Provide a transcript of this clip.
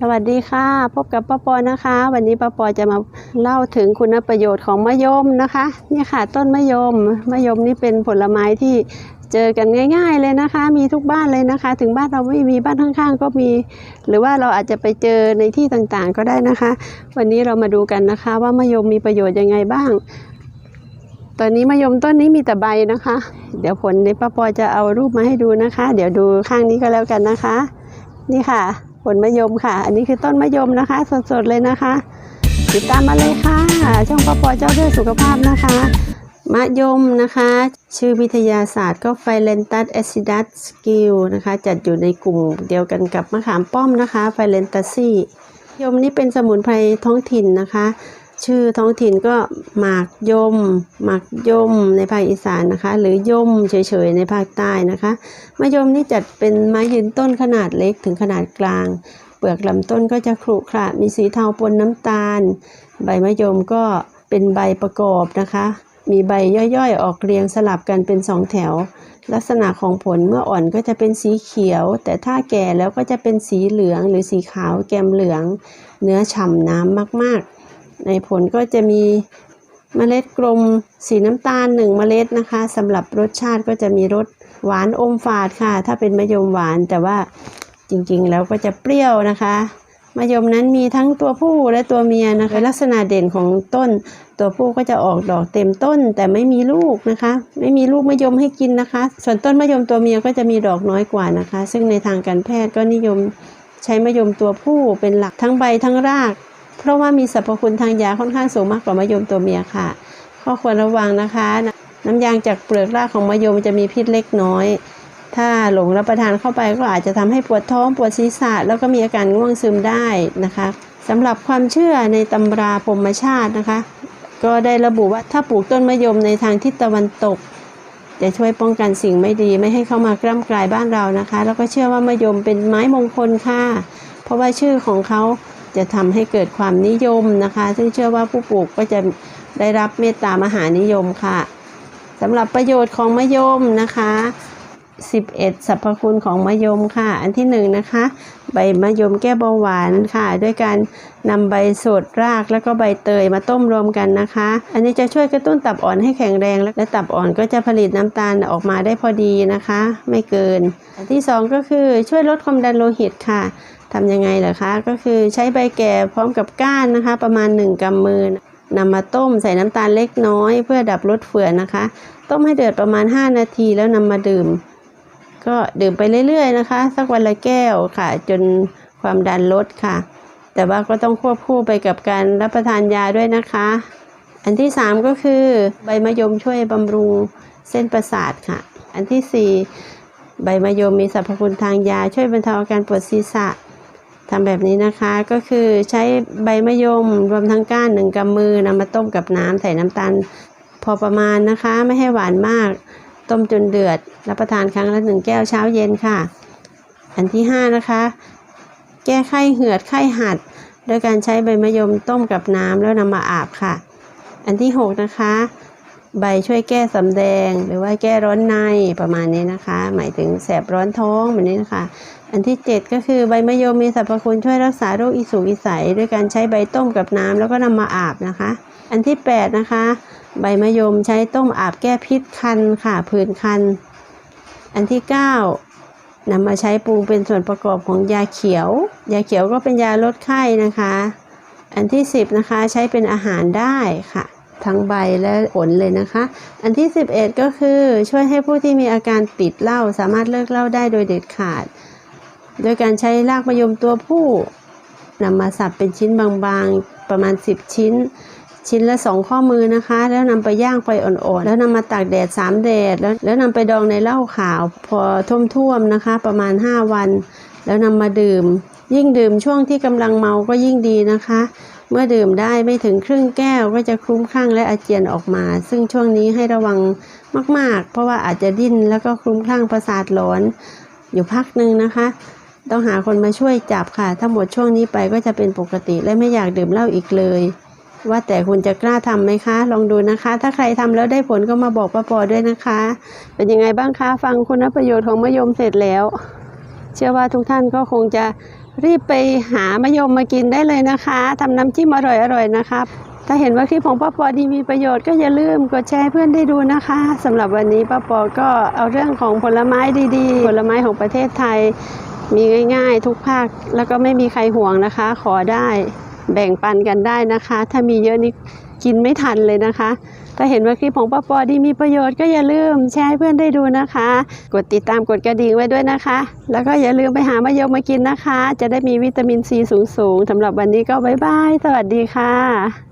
สวัสดีค่ะ พบกับป้าปอนะคะ วันนี้ป้าปอจะมาเล่าถึงคุณประโยชน์ของมะยมนะคะ เนี่ยค่ะต้นมะยมมะยมนี่เป็นผลไม้ที่เจอกันง่าย ๆเลยนะคะ มีทุกบ้านเลยนะคะ ถึงบ้านเราไม่มีบ้านข้างๆ ก็มี หรือว่าเราอาจจะไปเจอในที่ต่างๆก็ได้นะคะ วันนี้เรามาดูกันนะคะ ว่ามะยมมีประโยชน์ยังไงบ้าง ตอนนี้มะยมต้นนี้มีแต่ใบนะคะ เดี๋ยวผลในป้าปอจะเอารูปมาให้ดูนะคะ เดี๋ยวดูข้างนี้ก็แล้วกันนะคะ นี่ค่ะ ผลมะยมค่ะ อันนี้คือต้นมะยมนะคะ สดๆเลยนะคะ ติดตามมาเลยค่ะ ช่องปอปอเจ้าเพื่อสุขภาพนะคะ มะยมนะคะ ชื่อวิทยาศาสตร์ก็ไฟเลนตัสแอซิดัสสกิลนะคะ จัดอยู่ในกลุ่มเดียวกันกับมะขามป้อมนะคะไฟเลนตัสซี่ยมนี่เป็นสมุนไพรท้องถิ่นนะคะ ชื่อท้องถิ่นก็หมากยมหมากยมในภาคอีสานนะคะ หรือยมเฉยๆในภาคใต้นะคะมะยมนี่จัดเป็นไม้ยืนต้นขนาดเล็กถึงขนาดกลาง เปลือกลำต้นก็จะขรุขระมีสีเทาปนน้ำตาล ใบมะยมก็เป็นใบประกอบนะคะ มีใบย่อยๆ ออกเรียงสลับกันเป็นสองแถว ลักษณะของผลเมื่ออ่อนก็จะเป็นสีเขียว แต่ถ้าแก่แล้วก็จะเป็นสีเหลืองหรือสีขาวแกมเหลือง เนื้อฉ่ำน้ำมากๆ ในผลก็จะมีเมล็ดกลมสีน้ำตาลหนึ่งเมล็ดนะคะสำหรับรสชาติก็จะมีรสหวานอมฝาดค่ะ ถ้าเป็นมะยมหวานแต่ว่าจริงๆแล้วก็จะเปรี้ยวนะคะมะยมนั้นมีทั้งตัวผู้และตัวเมียนะคะลักษณะเด่นของต้น ตัวผู้ก็จะออกดอกเต็มต้น แต่ไม่มีลูกนะคะ ไม่มีลูกมะยมให้กินนะคะ ส่วนต้นมะยมตัวเมียก็จะมีดอกน้อยกว่านะคะ ซึ่งในทางการแพทย์ก็นิยมใช้มะยมตัวผู้เป็นหลักทั้งใบทั้งราก เพราะว่ามีสรรพคุณทางยาค่อนข้างสูงมากกว่ามะยมตัวเมียค่ะข้อควรระวังนะคะ น้ำยางจากเปลือกรากของมะยมจะมีพิษเล็กน้อย ถ้าหลงรับประทานเข้าไปก็อาจจะทำให้ปวดท้องปวดศีรษะ แล้วก็มีอาการง่วงซึมได้นะคะสำหรับความเชื่อในตำราพรมชาตินะคะ ก็ได้ระบุว่าถ้าปลูกต้นมะยมในทางทิศตะวันตกจะช่วยป้องกันสิ่งไม่ดีไม่ให้เข้ามากล้ำกลายบ้านเรานะคะ แล้วก็เชื่อว่ามะยมเป็นไม้มงคลค่ะ เพราะว่าชื่อของเขา จะทำให้เกิดความนิยมนะคะ ซึ่งเชื่อว่าผู้ปลูกก็จะได้รับเมตตามหานิยมค่ะสำหรับประโยชน์ของมะยมนะคะ 11 สรรพคุณของมะยมค่ะ อันที่หนึ่งนะคะ ใบมะยมแก้เบาหวานค่ะ ด้วยการนำใบสดรากแล้วก็ใบเตยมาต้มรวมกันนะคะ อันนี้จะช่วยกระตุ้นตับอ่อนให้แข็งแรง และตับอ่อนก็จะผลิตน้ำตาลออกมาได้พอดีนะคะ ไม่เกิน อันที่สองก็คือช่วยลดความดันโลหิตค่ะ ทำยังไงเหรอคะ ก็คือใช้ใบแก่พร้อมกับก้านนะคะ ประมาณ 1กำมือนำมาต้มใส่น้ำตาลเล็กน้อย เพื่อดับรสเฟื่อนนะคะ ต้มให้เดือดประมาณ 5 นาทีแล้วนำมาดื่ม ก็ดื่มไปเรื่อยๆนะคะ สักวันละแก้วค่ะ จนความดันลดค่ะ แต่ว่าก็ต้องควบคู่ไปกับการรับประทานยาด้วยนะคะ อันที่ 3 ก็คือใบมะยมช่วยบำรุงเส้นประสาทค่ะ อันที่ 4 ใบมะยมมีสรรพคุณทางยาช่วยบรรเทาอาการปวดศีรษะ ทำแบบนี้นะคะก็คือใช้ใบมะยมรวมทั้งก้านหนึ่งกำมือนำมาต้มกับน้ำใส่น้ำตาล พอประมาณนะคะ ไม่ให้หวานมาก ต้มจนเดือด รับประทานครั้งละหนึ่งแก้วเช้าเย็นค่ะ อันที่ห้านะคะ แก้ไข้เหือดไข้หัด โดยการใช้ใบมะยมต้มกับน้ำแล้วนำมาอาบค่ะ อันที่หกนะคะ ใบช่วยแก้สำแดง หรือว่าแก้ร้อนในประมาณนี้นะคะ หมายถึงแสบร้อนท้องแบบนี้นะคะ อันที่ 7 ก็คือใบมะยมมีสรรพคุณช่วยรักษาโรคอิสุกอิสัยด้วยการใช้ใบต้มกับน้ำแล้วก็นำมาอาบนะคะ อันที่ 8 นะคะ ใบมะยมใช้ต้มอาบแก้พิษคันค่ะผื่นคัน อันที่ 9นำมาใช้ปรุงเป็นส่วนประกอบของยาเขียว ยาเขียวก็เป็นยาลดไข้นะคะ อันที่ 10 นะคะ ใช้เป็นอาหารได้ค่ะ ทั้งใบและผลเลยนะคะ อันที่ 11 ก็คือช่วยให้ผู้ที่มีอาการติดเหล้าสามารถเลิกเหล้าได้โดยเด็ดขาด โดยการใช้รากมะยมตัวผู้นำมาสับเป็นชิ้นบางๆประมาณ 10 ชิ้น ชิ้นละสองข้อมือนะคะ แล้วนำไปย่างไฟอ่อนๆ แล้วนำมาตากแดด 3 แดด แล้วแล้วนำไปดองในเหล้าขาวพอท่วมๆนะคะ ประมาณ 5 วัน แล้วนำมาดื่ม ยิ่งดื่มช่วงที่กำลังเมาก็ยิ่งดีนะคะ เมื่อดื่มได้ไม่ถึงครึ่งแก้วก็จะคลุ้มคลั่งและอาเจียนออกมา ซึ่งช่วงนี้ให้ระวังมาก ๆ เพราะว่าอาจจะดิ้นแล้วก็คลุ้มคลั่งประสาทหลอน อยู่พักหนึ่งนะคะ ต้องหาคนมาช่วยจับค่ะ ถ้าหมดช่วงนี้ไปก็จะเป็นปกติและไม่อยากดื่มเหล้าอีกเลย ว่าแต่คุณจะกล้าทำไหมคะ ลองดูนะคะ ถ้าใครทำแล้วได้ผลก็มาบอกป้าปอด้วยนะคะ เป็นยังไงบ้างคะ ฟังคุณประโยชน์ของมะยมเสร็จแล้ว เชื่อว่าทุกท่านก็คงจะรีบไปหามะยมมากินได้เลยนะคะทำน้ำจิ้มอร่อยๆนะครับถ้าเห็นว่าคลิปของป้าปอดีมีประโยชน์ก็อย่าลืมกดแชร์เพื่อนได้ดูนะคะสำหรับวันนี้ป้าปอก็เอาเรื่องของผลไม้ดีๆ ผลไม้ของประเทศไทย มีง่าย ๆ ทุกภาคแล้วก็ไม่มีใครห่วงนะคะ ขอได้แบ่งปันกันได้นะคะ ถ้ามีเยอะนี่กินไม่ทันเลยนะคะ ถ้าเห็นว่าคลิปของป้าปอดีมีประโยชน์ก็อย่าลืมแชร์ให้เพื่อนได้ดูนะคะ กดติดตามกดกระดิ่งไว้ด้วยนะคะ แล้วก็อย่าลืมไปหามะยมมากินนะคะ จะได้มีวิตามินซีสูงๆสำหรับวันนี้ก็บ๊ายบาย สวัสดีค่ะ